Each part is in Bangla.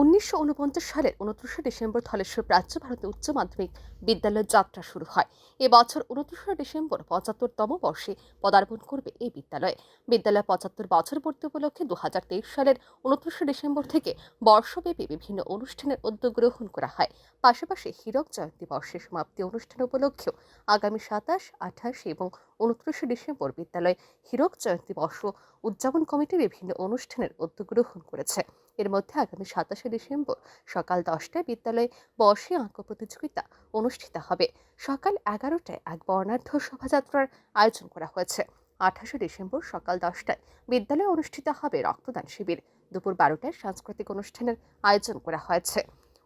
উনিশশো উনপঞ্চাশ সালের উনত্রিশে ডিসেম্বর ধলেশ্বর প্রাচ্য ভারতে উচ্চ মাধ্যমিক বিদ্যালয়ের যাত্রা শুরু হয়। এবছর উনত্রিশে ডিসেম্বর পঁচাত্তরতম বর্ষে পদার্পণ করবে এই বিদ্যালয়ে। বিদ্যালয় পঁচাত্তর বছর পূর্তি উপলক্ষে দু হাজার তেইশ সালের উনত্রিশে ডিসেম্বর থেকে বর্ষব্যাপী বিভিন্ন অনুষ্ঠানের উদ্যোগ গ্রহণ করা হয়। পাশাপাশি হীরক জয়ন্তী বর্ষের সমাপ্তি অনুষ্ঠান উপলক্ষেও আগামী সাতাশ, আঠাশ এবং উনত্রিশে ডিসেম্বর বিদ্যালয়ে হীরক জয়ন্তী বর্ষ উদযাপন কমিটি বিভিন্ন অনুষ্ঠানের উদ্যোগ গ্রহণ করেছে। এর মধ্যে আগামী সাতাশে ডিসেম্বর সকাল দশটায় বিদ্যালয়ে বর্ষে আঁক প্রতিযোগিতা অনুষ্ঠিত হবে। সকাল এগারোটায় এক বর্ণাঢ্য শোভাযাত্রার আয়োজন করা হয়েছে। আঠাশে ডিসেম্বর সকাল দশটায় বিদ্যালয়ে অনুষ্ঠিত হবে রক্তদান শিবির। দুপুর বারোটায় সাংস্কৃতিক অনুষ্ঠানের আয়োজন করা হয়েছে।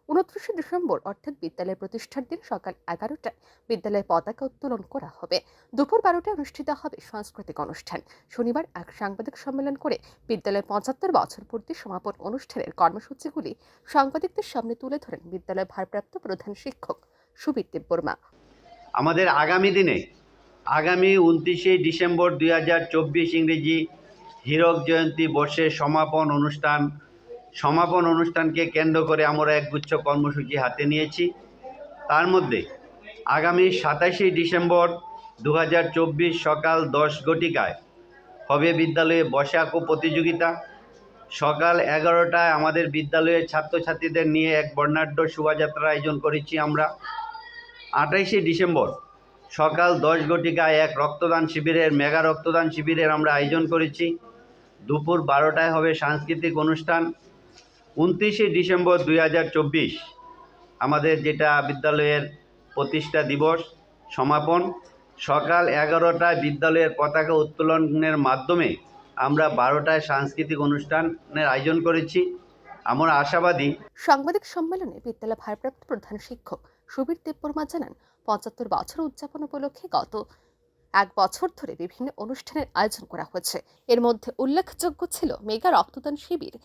উনত্রিশে ডিসেম্বর, অর্থাৎ বিদ্যালয়ের প্রতিষ্ঠার দিন সকাল এগারোটায় বিদ্যালয়ে পতাকা উত্তোলন করা হবে। দুপুর বারোটায় অনুষ্ঠিত হবে সাংস্কৃতিক অনুষ্ঠান। শনিবার এক সাংবাদিক সম্মেলন করে বিদ্যালয়ের পঁচাত্তর বছর পূর্তি সমাপন অনুষ্ঠানের কর্মসূচিগুলি সাংবাদিকদের সামনে তুলে ধরেন বিদ্যালয়ের ভারপ্রাপ্ত প্রধান শিক্ষক সুবীর দেববর্মা। আমাদের আগামী দিনে, আগামী উনত্রিশে ডিসেম্বর দুই হাজার চব্বিশ ইংরেজি হীরক জয়ন্তী বর্ষের সমাপন অনুষ্ঠান সমাপন অনুষ্ঠানকে কেন্দ্র করে আমরা একগুচ্ছ কর্মসূচি হাতে নিয়েছি। তার মধ্যে আগামী সাতাশে ডিসেম্বর দু হাজার চব্বিশ সকাল দশ ঘটিকায় হবে বিদ্যালয়ে বসাক প্রতিযোগিতা। সকাল এগারোটায় আমাদের বিদ্যালয়ের ছাত্রছাত্রীদের নিয়ে এক বর্ণাঢ্য শোভাযাত্রার আয়োজন করেছি আমরা। আঠাইশে ডিসেম্বর সকাল দশ ঘটিকায় এক রক্তদান শিবিরের, মেগা রক্তদান শিবিরের আমরা আয়োজন করেছি। দুপুর বারোটায় হবে সাংস্কৃতিক অনুষ্ঠান। উনত্রিশে ডিসেম্বর দুই হাজার চব্বিশ, আমাদের যেটা বিদ্যালয়ের প্রতিষ্ঠা দিবস সমাপন, সকাল এগারোটায় বিদ্যালয়ের পতাকা উত্তোলনের মাধ্যমে আমরা বারোটায় সাংস্কৃতিক অনুষ্ঠানের আয়োজন করেছি। আমরা আশাবাদী সাংবাদিক সম্মেলনে বিদ্যালয় ভারপ্রাপ্ত প্রধান শিক্ষক সুবীর দেববর্মা জানান, পঁচাত্তর বছর উদযাপন উপলক্ষে গত এক বছর ধরে বিভিন্ন অনুষ্ঠানের আয়োজন করা হয়েছে। এর মধ্যে উল্লেখযোগ্য ছিল মেগা রক্তদান শিবির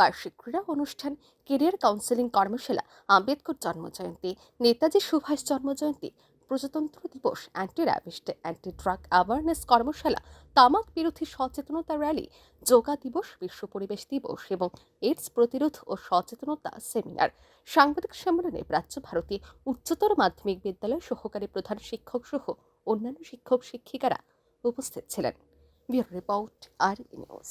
বার্ষিক ক্রীড়া অনুষ্ঠান, কেরিয়ার কাউন্সেলিং কর্মশালা, আম্বেদকর জন্মজয়ন্তী, নেতাজি সুভাষ জন্মজয়ন্তী, প্রজাতন্ত্র দিবস anti rabies anti drug awareness কর্মশালা, তামাক বিরোধী সচেতনতা র্যালি যোগা দিবস, বিশ্ব পরিবেশ দিবস এবং এইডস প্রতিরোধ ও সচেতনতা সেমিনার সাংবাদিক সম্মেলনে প্রাচ্য ভারতী উচ্চতর মাধ্যমিক বিদ্যালয় সহকারী প্রধান শিক্ষক সহ অন্যান্য শিক্ষক শিক্ষিকারা উপস্থিত ছিলেন। Bureau report R news.